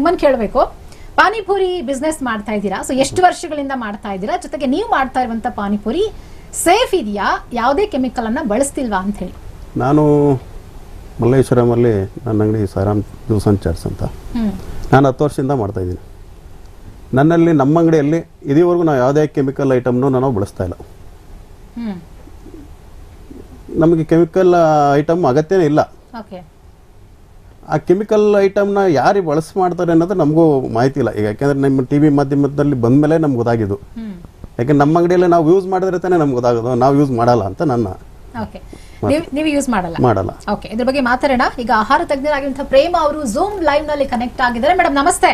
ನಿಮ್ಮನ್ ಕೇಳಬೇಕು. ಪಾನಿಪುರಿ ಬಿಸ್ನೆಸ್ ಮಾಡ್ತಾ ಇದ್ದೀರಾ? ಸೊ ಎಷ್ಟು ವರ್ಷಗಳಿಂದ ಮಾಡ್ತಾ ಇದ್ದೀರಾ? ಜೊತೆಗೆ ನೀವು ಮಾಡ್ತಾ ಇರುವಂತ ಪಾನಿಪುರಿ ಸೇಫ್ ಇದೆಯಾ? ಯಾವುದೇ ಕೆಮಿಕಲ್ ಅನ್ನ ಬಳಸ್ತಿಲ್ವಾ ಅಂತ ಹೇಳಿ. ನಾನು ಮಲ್ಲೇಶ್ವರಮಲ್ಲಿ ನನ್ನ ಅಂಗಡಿ ಸಾರಾಮ್ ಜ್ಯೂಸ್ ಅಂಡ್ ಚಾಟ್ಸ್ ಅಂತ ನಾನು ಹತ್ತು ವರ್ಷದಿಂದ ಮಾಡ್ತಾ ಇದ್ದೀನಿ. ನನ್ನಲ್ಲಿ ನಮ್ಮ ಅಂಗಡಿಯಲ್ಲಿ ಇದುವರೆಗೂ ನಾವು ಯಾವುದೇ ಕೆಮಿಕಲ್ ಐಟಮ್ನು ನಾನು ಬಳಸ್ತಾ ಇಲ್ಲ. ನಮಗೆ ಕೆಮಿಕಲ್ ಐಟಮ್ ಅಗತ್ಯನೇ ಇಲ್ಲ. ಓಕೆ ಆ ಕೆಮಿಕಲ್ ಐಟಮ್ನ ಯಾರು ಬಳಸಿ ಮಾಡ್ತಾರೆ ಅನ್ನೋದು ನಮಗೂ ಮಾಹಿತಿ ಇಲ್ಲ. ಈಗ ಯಾಕೆಂದ್ರೆ ನಿಮ್ಮ ಟಿ ವಿ ಮಾಧ್ಯಮದಲ್ಲಿ ಬಂದಮೇಲೆ ನಮ್ಗೆ ಗೊತ್ತಾಗಿದ್ದು. ಯಾಕೆಂದ್ರೆ ಯಾಕೆ ನಮ್ಮ ಅಂಗಡಿಯಲ್ಲಿ ನಾವು ಯೂಸ್ ಮಾಡಿದ್ರೆ ತಾನೇ ನಮ್ಗೆ ಗೊತ್ತಾಗೋದು. ನಾವು ಯೂಸ್ ಮಾಡಲ್ಲ ಅಂತ ನನ್ನ ಓಕೆ ನೀವು ಯೂಸ್ ಮಾಡಲ್ಲ. ಮಾಡಲ್ಲ. ಓಕೆ ಇದ್ರ ಬಗ್ಗೆ ಮಾತಾಡೋಣ. ಈಗ ಆಹಾರ ತಜ್ಞರಾಗಿರುವಂತಹ ಪ್ರೇಮ ಅವರು ಝೂಮ್ ಲೈವ್ನಲ್ಲಿ ಕನೆಕ್ಟ್ ಆಗಿದ್ದಾರೆ. ಮೇಡಮ್ ನಮಸ್ತೆ.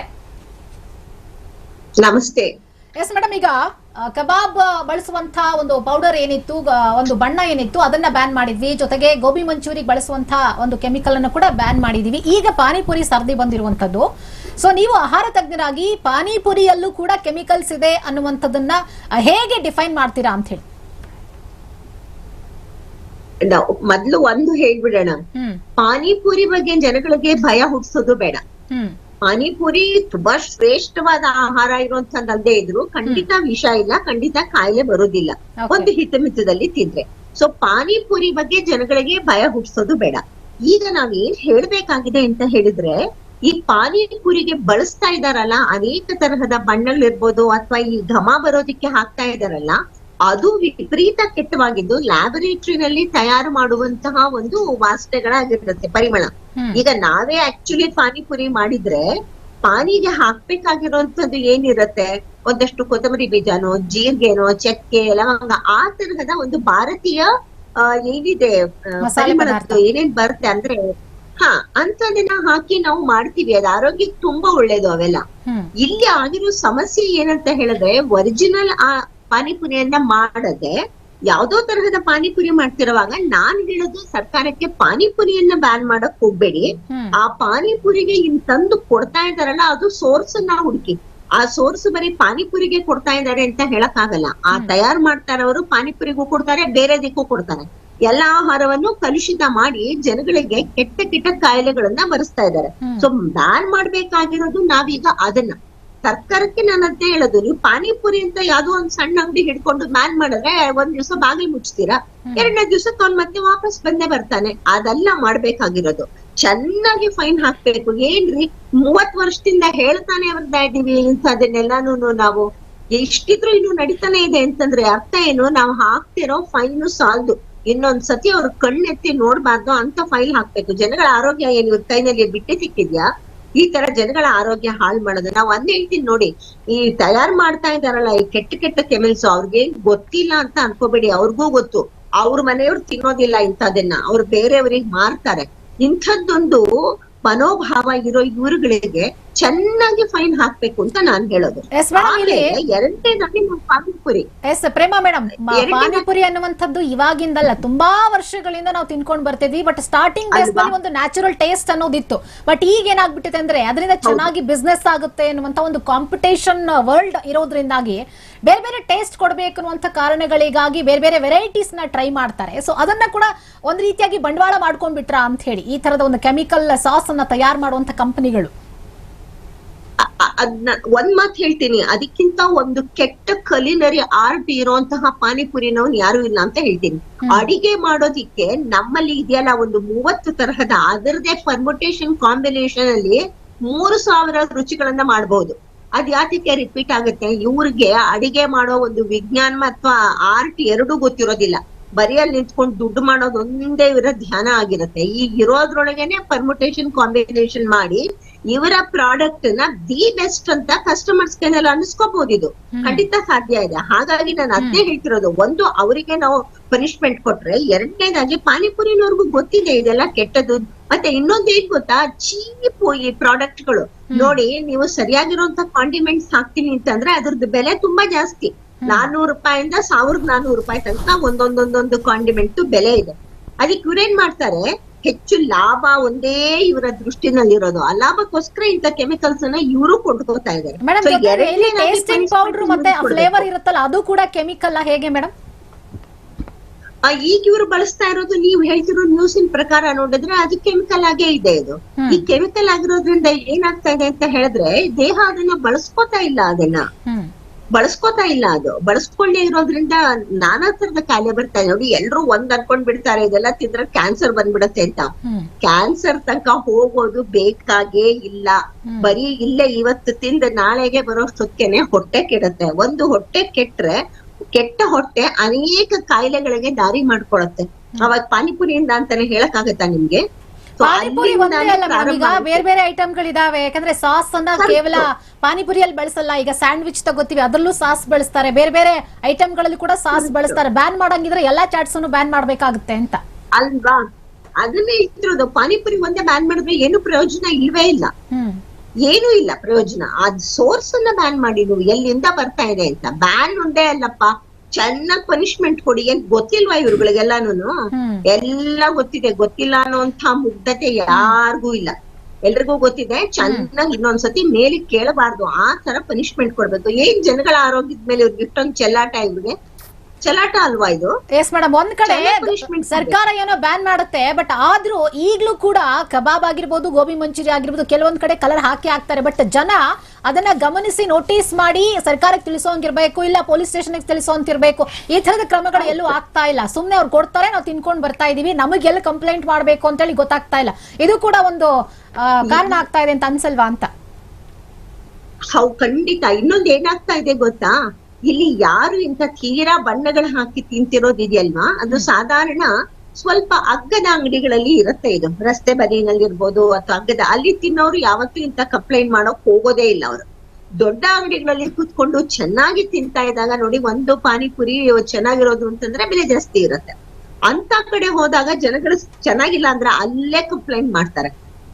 ನಮಸ್ತೆ. ಎಸ್ ಮೇಡಮ್ ಈಗ ಕಬಾಬ್ ಬಳಸುವಂತ ಒಂದು ಪೌಡರ್ ಏನಿತ್ತು ಒಂದು ಬಣ್ಣ ಏನಿತ್ತು ಅದನ್ನ ಬ್ಯಾನ್ ಮಾಡಿದ್ವಿ. ಜೊತೆಗೆ ಗೋಬಿ ಮಂಚೂರಿಗೆ ಬಳಸುವಂತ ಒಂದು ಕೆಮಿಕಲ್ ಅನ್ನು ಕೂಡ ಬ್ಯಾನ್ ಮಾಡಿದೀವಿ. ಈಗ ಪಾನಿಪುರಿ ಸರ್ದಿ ಬಂದಿರುವಂತದ್ದು ಸೊ ನೀವು ಆಹಾರ ತಜ್ಞರಾಗಿ ಪಾನಿಪುರಿಯಲ್ಲೂ ಕೂಡ ಕೆಮಿಕಲ್ಸ್ ಇದೆ ಅನ್ನುವಂಥದ್ದನ್ನ ಹೇಗೆ ಡಿಫೈನ್ ಮಾಡ್ತೀರಾ ಅಂತ ಹೇಳಿ. ಮೊದ್ಲು ಒಂದು ಹೇಳ್ಬಿಡೋಣ. ಪಾನಿಪುರಿ ಬಗ್ಗೆ ಜನಗಳಿಗೆ ಭಯ ಹುಟ್ಟಿಸೋದು ಬೇಡ. ಪಾನಿಪುರಿ ತುಂಬಾ ಶ್ರೇಷ್ಠವಾದ ಆಹಾರ ಇರುವಂತದ್ದಲ್ಲದೆ ಇದ್ರು ಖಂಡಿತ ವಿಷ ಇಲ್ಲ ಖಂಡಿತ ಕಾಯಿಲೆ ಬರೋದಿಲ್ಲ. ಒಂದು ಹಿತಮಿತದಲ್ಲಿ ತಿಂದ್ರೆ. ಸೊ ಪಾನಿಪುರಿ ಬಗ್ಗೆ ಜನಗಳಿಗೆ ಭಯ ಹುಟ್ಟಿಸೋದು ಬೇಡ. ಈಗ ನಾವ್ ಏನ್ ಹೇಳ್ಬೇಕಾಗಿದೆ ಅಂತ ಹೇಳಿದ್ರೆ ಈ ಪಾನಿಪುರಿಗೆ ಬಳಸ್ತಾ ಇದಾರಲ್ಲ ಅನೇಕ ತರಹದ ಬಣ್ಣಗಳಿರ್ಬೋದು ಅಥವಾ ಈ ಘಮ ಬರೋದಿಕ್ಕೆ ಹಾಕ್ತಾ ಇದಾರಲ್ಲ ಅದು ವಿಪರೀತ ಕೆಟ್ಟವಾಗಿದ್ದು ಲ್ಯಾಬೊರೇಟರಿನಲ್ಲಿ ತಯಾರು ಮಾಡುವಂತಹ ಒಂದು ವಾಸನೆಗಳಾಗಿರುತ್ತೆ ಪರಿಮಳ. ಈಗ ನಾವೇ ಆಕ್ಚುಲಿ ಪಾನಿಪುರಿ ಮಾಡಿದ್ರೆ ಪಾನಿಗೆ ಹಾಕ್ಬೇಕಾಗಿರುವಂತದ್ದು ಏನಿರುತ್ತೆ? ಒಂದಷ್ಟು ಕೊತ್ತಂಬರಿ ಬೀಜನೋ ಜೀರಿಗೆನೋ ಚಕ್ಕೆ ಲವಂಗ ಆ ತರಹದ ಒಂದು ಭಾರತೀಯ ಏನಿದೆ ಪರಿಮಳದ್ದು. ಏನೇನ್ ಬರುತ್ತೆ ಅಂದ್ರೆ ಹಾ ಅಂತದನ್ನ ಹಾಕಿ ನಾವು ಮಾಡ್ತೀವಿ. ಅದು ಆರೋಗ್ಯಕ್ಕೆ ತುಂಬಾ ಒಳ್ಳೇದು ಅವೆಲ್ಲ. ಇಲ್ಲಿ ಆಗಿರೋ ಸಮಸ್ಯೆ ಏನಂತ ಹೇಳಿದ್ರೆ ಒರಿಜಿನಲ್ ಆ ಪಾನಿಪುರಿಯನ್ನ ಮಾಡದೆ ಯಾವ್ದೋ ತರಹದ ಪಾನಿಪುರಿ ಮಾಡ್ತಿರುವಾಗ ನಾನ್ ಹೇಳೋದು ಸರ್ಕಾರಕ್ಕೆ ಪಾನಿಪುರಿಯನ್ನ ಬ್ಯಾನ್ ಮಾಡಕ್ ಹೋಗ್ಬೇಡಿ. ಆ ಪಾನಿಪುರಿಗೆ ಇನ್ ತಂದು ಕೊಡ್ತಾ ಇದಾರಲ್ಲ ಅದು ಸೋರ್ಸ್ನ ಹುಡುಕಿ. ಆ ಸೋರ್ಸ್ ಬರೀ ಪಾನಿಪುರಿಗೆ ಕೊಡ್ತಾ ಇದಾರೆ ಅಂತ ಹೇಳಕ್ ಆಗಲ್ಲ ಆ ತಯಾರು ಮಾಡ್ತಾರವರು ಪಾನಿಪುರಿಗೂ ಕೊಡ್ತಾರೆ ಬೇರೆದಕ್ಕೂ ಕೊಡ್ತಾರೆ. ಎಲ್ಲಾ ಆಹಾರವನ್ನು ಕಲುಷಿತ ಮಾಡಿ ಜನಗಳಿಗೆ ಕೆಟ್ಟ ಕೆಟ್ಟ ಕಾಯಿಲೆಗಳನ್ನ ಬರೆಸ್ತಾ ಇದ್ದಾರೆ. ಸೊ ಬ್ಯಾನ್ ಮಾಡ್ಬೇಕಾಗಿರೋದು ನಾವೀಗ ಅದನ್ನ. ಸರ್ಕಾರಕ್ಕೆ ನಾನು ಅಂತ ಹೇಳೋದು ನೀವು ಪಾನಿಪುರಿ ಅಂತ ಯಾವ್ದೋ ಒಂದ್ ಸಣ್ಣ ಅಂಗಡಿ ಹಿಡ್ಕೊಂಡು ಮ್ಯಾನ್ ಮಾಡಿದ್ರೆ ಒಂದ್ ದಿವ್ಸ ಬಾಗಿಲು ಮುಚ್ತೀರಾ? ಎರಡನೇ ದಿವ್ಸಕ್ಕೆ ಅವ್ನ್ ಮತ್ತೆ ವಾಪಸ್ ಬಂದೇ ಬರ್ತಾನೆ. ಅದೆಲ್ಲ ಮಾಡ್ಬೇಕಾಗಿರೋದು. ಚೆನ್ನಾಗಿ ಫೈನ್ ಹಾಕ್ಬೇಕು. ಏನ್ರಿ? ಮೂವತ್ ವರ್ಷದಿಂದ ಹೇಳ್ತಾನೆ ಬರ್ತಾ ಇದೀವಿ ಇಂಥದನ್ನೆಲ್ಲಾನು ನಾವು. ಎಷ್ಟಿದ್ರು ಇನ್ನು ನಡೀತಾನೆ ಇದೆ ಅಂತಂದ್ರೆ ಅರ್ಥ ಏನು? ನಾವು ಹಾಕ್ತಿರೋ ಫೈನ್ ಸಾಲ್ದು. ಇನ್ನೊಂದ್ ಸತಿ ಅವ್ರ ಕಣ್ಣೆತ್ತಿ ನೋಡ್ಬಾರ್ದು ಅಂತ ಫೈಲ್ ಹಾಕ್ಬೇಕು. ಜನಗಳ ಆರೋಗ್ಯ ಏನ್ ಇವ್ರ ಕೈನಲ್ಲಿ ಬಿಟ್ಟೆ ಸಿಕ್ಕಿದ್ಯಾ? ಈ ತರ ಜನಗಳ ಆರೋಗ್ಯ ಹಾಳು ಮಾಡೋದು. ನಾವ್ ಅಂದ್ ಹೇಳ್ತೀನಿ ನೋಡಿ, ಈ ತಯಾರ್ ಮಾಡ್ತಾ ಇದಾರಲ್ಲ ಈ ಕೆಟ್ಟ ಕೆಟ್ಟ ಕೆಮಿಕಲ್ಸ್ ಅವ್ರಿಗೆ ಗೊತ್ತಿಲ್ಲ ಅಂತ ಅನ್ಕೋಬೇಡಿ, ಅವ್ರಿಗೂ ಗೊತ್ತು. ಅವ್ರ ಮನೆಯವ್ರು ತಿನ್ನೋದಿಲ್ಲ ಇಂಥದನ್ನ ಅವ್ರು ಬೇರೆಯವ್ರಿಗೆ ಮಾರ್ತಾರೆ. ಇಂಥದ್ದೊಂದು ಮನೋಭಾವ ಇರೋ ಇವ್ರುಗಳಿಗೆ ಚೆನ್ನಾಗಿ ಫೈನ್ ಹಾಕ್ಬೇಕು ಅಂತ ನಾನ್ ಹೇಳೋದು. ಎರಡನೇದಾಗಿ ನಾವು ಪಾನಿಪುರಿ. ಎಸ್ ಪ್ರೇಮ ಮೇಡಮ್ ಪಾನಿಪುರಿ ಅನ್ನುವಂಥದ್ದು ಇವಾಗಿಂದಲ್ಲ ತುಂಬಾ ವರ್ಷಗಳಿಂದ ನಾವು ತಿನ್ಕೊಂಡ್ ಬರ್ತಿದ್ವಿ ಬಟ್ ಸ್ಟಾರ್ಟಿಂಗ್ ಡೇಸ್ ಅಲ್ವಾ? ನಲ್ಲಿ ಒಂದು ನ್ಯಾಚುರಲ್ ಟೇಸ್ಟ್ ಅನ್ನೋದಿತ್ತು. ಬಟ್ ಈಗ ಏನಾಗ್ಬಿಟ್ಟಿದೆ ಅಂದ್ರೆ ಅದರಿಂದ ಚೆನ್ನಾಗಿ ಬಿಸ್ನೆಸ್ ಆಗುತ್ತೆ ಅನ್ನುವಂತ ಒಂದು ಕಾಂಪಿಟೇಷನ್ ವರ್ಲ್ಡ್ ಇರೋದ್ರಿಂದಾಗಿ ಬೇರೆ ಬೇರೆ ಟೇಸ್ಟ್ ಕೊಡಬೇಕು ಅನ್ನುವಂಥ ಕಾರಣಗಳಿಗಾಗಿ ಬೇರೆ ಬೇರೆ ವೆರೈಟೀಸ್ನ ಟ್ರೈ ಮಾಡ್ತಾರೆ. ಸೊ ಅದನ್ನ ಕೂಡ ಒಂದ್ ರೀತಿಯಾಗಿ ಬಂಡವಾಳ ಮಾಡ್ಕೊಂಡ್ಬಿಟ್ರಾ ಅಂತ ಹೇಳಿ ಈ ತರದ ಒಂದು ಕೆಮಿಕಲ್ ಸಾಸ್ ಅನ್ನ ತಯಾರು ಮಾಡುವಂತ ಕಂಪನಿಗಳು ಅದ್ನ ಒಂದ್ ಮಾತ್ ಹೇಳ್ತೀನಿ. ಅದಕ್ಕಿಂತ ಒಂದು ಕೆಟ್ಟ ಕಲಿನರಿ ಆರ್ಟ್ ಇರುವಂತಹ ಪಾನಿಪುರಿನವನ್ ಯಾರು ಇಲ್ಲ ಅಂತ ಹೇಳ್ತೀನಿ. ಅಡಿಗೆ ಮಾಡೋದಿಕ್ಕೆ ನಮ್ಮಲ್ಲಿ ಇದೆಯಲ್ಲ ಒಂದು ಮೂವತ್ತು ತರಹದ ಅದರದೇ ಪರ್ಮುಟೇಷನ್ ಕಾಂಬಿನೇಷನ್ ಅಲ್ಲಿ ಮೂರು ಸಾವಿರ ರುಚಿಗಳನ್ನ ಮಾಡಬಹುದು ಅದ್ ಯಾತಕ್ಕೆ ರಿಪೀಟ್ ಆಗುತ್ತೆ? ಇವ್ರಿಗೆ ಅಡಿಗೆ ಮಾಡೋ ಒಂದು ವಿಜ್ಞಾನ ಅಥವಾ ಆರ್ಟ್ ಎರಡೂ ಗೊತ್ತಿರೋದಿಲ್ಲ. ಬರೀ ಅಲ್ಲಿ ನಿಂತ್ಕೊಂಡು ದುಡ್ಡು ಮಾಡೋದು ಒಂದೇ ಇವರ ಧ್ಯಾನ ಆಗಿರುತ್ತೆ. ಈ ಇರೋದ್ರೊಳಗೇನೆ ಪರ್ಮುಟೇಷನ್ ಕಾಂಬಿನೇಷನ್ ಮಾಡಿ ಇವರ ಪ್ರಾಡಕ್ಟ್ನ ದಿ ಬೆಸ್ಟ್ ಅಂತ ಕಸ್ಟಮರ್ಸ್ ಕೈನಲ್ಲಿ ಅನಿಸ್ಕೋಬಹುದು ಇದು. ಖಂಡಿತ ಸಾಧ್ಯ ಇದೆ. ಹಾಗಾಗಿ ನಾನು ಅದೇ ಹೇಳ್ತಿರೋದು ಒಂದು ಅವರಿಗೆ ನಾವು ಪನಿಷ್ಮೆಂಟ್ ಕೊಟ್ರೆ ಎರಡನೇದಾಗಿ ಪಾನಿಪುರಿನವ್ರಿಗೂ ಗೊತ್ತಿದೆ ಇದೆಲ್ಲ ಕೆಟ್ಟದ್ದು. ಮತ್ತೆ ಇನ್ನೊಂದ್ ಏನ್ ಗೊತ್ತಾ ಚೀಪ್ ಈ ಪ್ರಾಡಕ್ಟ್ಗಳು ನೋಡಿ ನೀವು ಸರಿಯಾಗಿರುವಂತ ಕಾಂಡಿಮೆಂಟ್ಸ್ ಹಾಕ್ತೀನಿ ಅಂತಂದ್ರೆ ಅದ್ರದ್ದು ಬೆಲೆ ತುಂಬಾ ಜಾಸ್ತಿ. ನಾನೂರು ರೂಪಾಯಿಂದ ಸಾವಿರದ ನಾನೂರು ರೂಪಾಯಿ ತನಕ ಒಂದೊಂದೊಂದೊಂದು ಕಾಂಡಿಮೆಂಟ್ ಬೆಲೆ ಇದೆ. ಅದಕ್ಕೆ ಇವ್ರೇನ್ ಮಾಡ್ತಾರೆ ಹೆಚ್ಚು ಲಾಭ ಒಂದೇ ಇವರ ದೃಷ್ಟಿನಲ್ಲಿರೋದು. ಆ ಲಾಭಕ್ಕೋಸ್ಕರ ಇಂಥ ಕೆಮಿಕಲ್ಸ್ ಅನ್ನ ಇವರು ಕೊಂಡ್ಕೋತಾ ಇದ್ದಾರೆ. ಅದು ಕೂಡ ಕೆಮಿಕಲ್ ಹೇಗೆ ಮೇಡಮ್ ಈಗ ಇವರು ಬಳಸ್ತಾ ಇರೋದು ನೀವು ಹೇಳ್ತಿರೋ ನ್ಯೂಸಿನ ಪ್ರಕಾರ ನೋಡಿದ್ರೆ ಅದು ಕೆಮಿಕಲ್ ಆಗೇ ಇದೆ ಇದು. ಈ ಕೆಮಿಕಲ್ ಆಗಿರೋದ್ರಿಂದ ಏನಾಗ್ತಾ ಇದೆ ಅಂತ ಹೇಳಿದ್ರೆ ದೇಹ ಅದನ್ನ ಬಳಸ್ಕೊತಾ ಇಲ್ಲ ಅದನ್ನ. ಬಳಸ್ಕೊತಾ ಇಲ್ಲ ಅದು. ಬಳಸ್ಕೊಳ್ಳೇ ಇರೋದ್ರಿಂದ ನಾನಾ ತರದ ಕಾಯಿಲೆ ಬರ್ತಾ ಇದೆ. ನೋಡಿ ಎಲ್ರು ಒಂದ್ ಅನ್ಕೊಂಡ್ ಬಿಡ್ತಾರೆ ಇದೆಲ್ಲ ತಿಂದ್ರೆ ಕ್ಯಾನ್ಸರ್ ಬಂದ್ಬಿಡತ್ತೆ ಅಂತ. ಕ್ಯಾನ್ಸರ್ ತನಕ ಹೋಗೋದು ಬೇಕಾಗೇ ಇಲ್ಲ. ಬರೀ ಇಲ್ಲೇ ಇವತ್ತು ತಿಂದ ನಾಳೆಗೆ ಬರೋಷ್ಟೊತ್ತಿಗೆನೆ ಹೊಟ್ಟೆ ಕೆಡತ್ತೆ. ಒಂದು ಹೊಟ್ಟೆ ಕೆಟ್ರೆ ಕೆಟ್ಟ ಹೊಟ್ಟೆ ಅನೇಕ ಕಾಯಿಲೆಗಳಿಗೆ ದಾರಿ ಮಾಡ್ಕೊಳತ್ತೆ. ಅವಾಗ ಪಾನಿಪುರಿಯಿಂದ ಅಂತಾನೆ ಹೇಳಕ್ ಆಗತ್ತಾ ನಿಮ್ಗೆ? ಪಾನಿಪುರಿ ಒಂದೇ ಅಲ್ಲ ಈಗ ಬೇರೆ ಬೇರೆ ಐಟಮ್ ಗಳಿದಾವೆ ಯಾಕಂದ್ರೆ ಸಾಸ್ ಅನ್ನ ಕೇವಲ ಪಾನಿಪುರಿಯಲ್ಲಿ ಬಳಸಲ್ಲ. ಈಗ ಸ್ಯಾಂಡ್ವಿಚ್ ತಗೋತೀವಿ ಅದ್ರಲ್ಲೂ ಸಾಸ್ ಬಳಸ್ತಾರೆ. ಬೇರೆ ಬೇರೆ ಐಟಮ್ಗಳಲ್ಲಿ ಕೂಡ ಸಾಸ್ ಬಳಸ್ತಾರೆ. ಬ್ಯಾನ್ ಮಾಡಂಗಿದ್ರೆ ಎಲ್ಲಾ ಚಾಟ್ಸ್ ಅನ್ನು ಬ್ಯಾನ್ ಮಾಡ್ಬೇಕಾಗುತ್ತೆ ಅಂತ. ಅಲ್ವಾ? ಅದನ್ನೇ ಇಟ್ಟಿರೋದು ಪಾನಿಪುರಿ ಒಂದೇ ಬ್ಯಾನ್ ಮಾಡಿದ್ರೆ ಏನು ಪ್ರಯೋಜನ ಇಲ್ವೇ ಇಲ್ಲ. ಏನೂ ಇಲ್ಲ ಪ್ರಯೋಜನ. ಅದ್ ಸೋರ್ಸ್ ಅನ್ನ ಬ್ಯಾನ್ ಮಾಡಿದ್ರು ಎಲ್ಲಿಂದ ಬರ್ತಾ ಇದೆ ಅಂತ. ಬ್ಯಾನ್ ಒಂದೇ ಅಲ್ಲಪ್ಪ. ಚೆನ್ನಾಗ್ ಪನಿಷ್ಮೆಂಟ್ ಕೊಡಿ ಏನ್ ಗೊತ್ತಿಲ್ವಾ ಇವ್ರುಗಳಿಗೆಲ್ಲಾನು ಎಲ್ಲಾ ಗೊತ್ತಿದೆ. ಗೊತ್ತಿಲ್ಲ ಅನ್ನೋಂಥ ಮುಗ್ಧತೆ ಯಾರಿಗೂ ಇಲ್ಲ. ಎಲ್ರಿಗೂ ಗೊತ್ತಿದೆ. ಚೆನ್ನಾಗಿ ಇನ್ನೊಂದ್ಸತಿ ಮೇಲೆ ಕೇಳಬಾರ್ದು. ಆ ತರ ಪನಿಷ್ಮೆಂಟ್ ಕೊಡ್ಬೇಕು. ಏನ್ ಜನಗಳ ಆರೋಗ್ಯದ ಮೇಲೆ ಇವ್ರಿಗೆ ಇಷ್ಟೊಂದು ಚೆಲ್ಲಾಟ ಇವ್ರಿಗೆ ಚೆಲ್ಲಾಟ ಅಲ್ವಾ ಇದು? ಎಸ್ ಮೇಡಮ್ ಒಂದ್ ಕಡೆ ಸರ್ಕಾರ ಏನೋ ಬ್ಯಾನ್ ಮಾಡುತ್ತೆ ಬಟ್ ಆದ್ರೂ ಈಗ್ಲೂ ಕೂಡ ಕಬಾಬ್ ಆಗಿರ್ಬೋದು ಗೋಬಿ ಮಂಚೂರಿ ಆಗಿರ್ಬೋದು ಕೆಲವೊಂದ್ ಕಡೆ ಕಲರ್ ಹಾಕಿ ಹಾಕ್ತಾರೆ. ಬಟ್ ಜನ ಅದನ್ನ ಗಮನಿಸಿ ನೋಟಿಸ್ ಮಾಡಿ ಸರ್ಕಾರಕ್ಕೆ ತಿಳಿಸೋಂಗಿರ್ಬೇಕು ಇಲ್ಲ ಪೊಲೀಸ್ ಸ್ಟೇಷನ್ ತಿಳಿಸೋಂತಿರ್ಬೇಕು ಈ ತರದ ಕ್ರಮಗಳು ಎಲ್ಲೂ ಆಗ್ತಾ ಇಲ್ಲ. ಸುಮ್ನೆ ಅವ್ರು ಕೊಡ್ತಾರೆ ನಾವು ತಿನ್ಕೊಂಡ್ ಬರ್ತಾ ಇದೀವಿ. ನಮಗೆಲ್ಲ ಕಂಪ್ಲೇಂಟ್ ಮಾಡ್ಬೇಕು ಅಂತ ಹೇಳಿ ಗೊತ್ತಾಗ್ತಾ ಇಲ್ಲ. ಇದು ಕೂಡ ಒಂದು ಕಾರಣ ಆಗ್ತಾ ಇದೆ ಅಂತ ಅನ್ಸಲ್ವಾ ಅಂತ? ಹೌ ಖಂಡಿತ. ಇನ್ನೊಂದ್ ಏನಾಗ್ತಾ ಇದೆ ಗೊತ್ತಾ? ಇಲ್ಲಿ ಯಾರು ಇಂತ ತೀರಾ ಬಣ್ಣಗಳು ಹಾಕಿ ತಿಂತಿರೋದಿದೆಯಲ್ವಾ ಅದು ಸಾಧಾರಣ ಸ್ವಲ್ಪ ಅಗ್ಗದ ಅಂಗಡಿಗಳಲ್ಲಿ ಇರುತ್ತೆ ಇದು. ರಸ್ತೆ ಬದಿನಲ್ಲಿರ್ಬೋದು ಅಥವಾ ಅಗ್ಗದ ಅಲ್ಲಿ ತಿನ್ನೋರು ಯಾವತ್ತೂ ಇಂತ ಕಂಪ್ಲೇಂಟ್ ಮಾಡೋಕ್ ಹೋಗೋದೇ ಇಲ್ಲ ಅವರು. ದೊಡ್ಡ ಅಂಗಡಿಗಳಲ್ಲಿ ಕೂತ್ಕೊಂಡು ಚೆನ್ನಾಗಿ ತಿಂತಾ ಇದ್ದಾಗ ನೋಡಿ ಒಂದು ಪಾನಿಪುರಿ ಚೆನ್ನಾಗಿರೋದು ಅಂತಂದ್ರೆ ಬೆಲೆ ಜಾಸ್ತಿ ಇರುತ್ತೆ. ಅಂತ ಕಡೆ ಹೋದಾಗ ಜನಗಳು ಚೆನ್ನಾಗಿಲ್ಲ ಅಂದ್ರೆ ಅಲ್ಲೇ ಕಂಪ್ಲೇಂಟ್ ಮಾಡ್ತಾರೆ.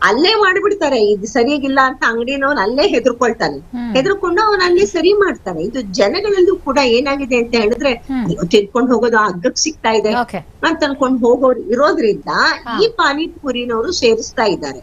ಅಲ್ಲೇ ಮಾಡ್ಬಿಡ್ತಾರೆ. ಇದು ಸರಿಯಾಗಿಲ್ಲ ಅಂತ ಅಂಗಡಿನವ್ನು ಅಲ್ಲೇ ಹೆದರ್ಕೊಳ್ತಾನೆ. ಹೆದರ್ಕೊಂಡು ಅವನ ಅಲ್ಲೇ ಸರಿ ಮಾಡ್ತಾನೆ. ಇದು ಜನಗಳಲ್ಲೂ ಕೂಡ ಏನಾಗಿದೆ ಅಂತ ಹೇಳಿದ್ರೆ ತಿಳ್ಕೊಂಡು ತಿನ್ಕೊಂಡು ಹೋಗೋದು ಅಗ್ಗಕ್ ಸಿಗ್ತಾ ಇದೆ. ಅಂತ ಅನ್ಕೊಂಡು ಹೋಗೋರು ಇರೋದ್ರಿಂದ ಈ ಪಾನಿಪುರಿನವರು ಸೇರಿಸ್ತಾ ಇದ್ದಾರೆ.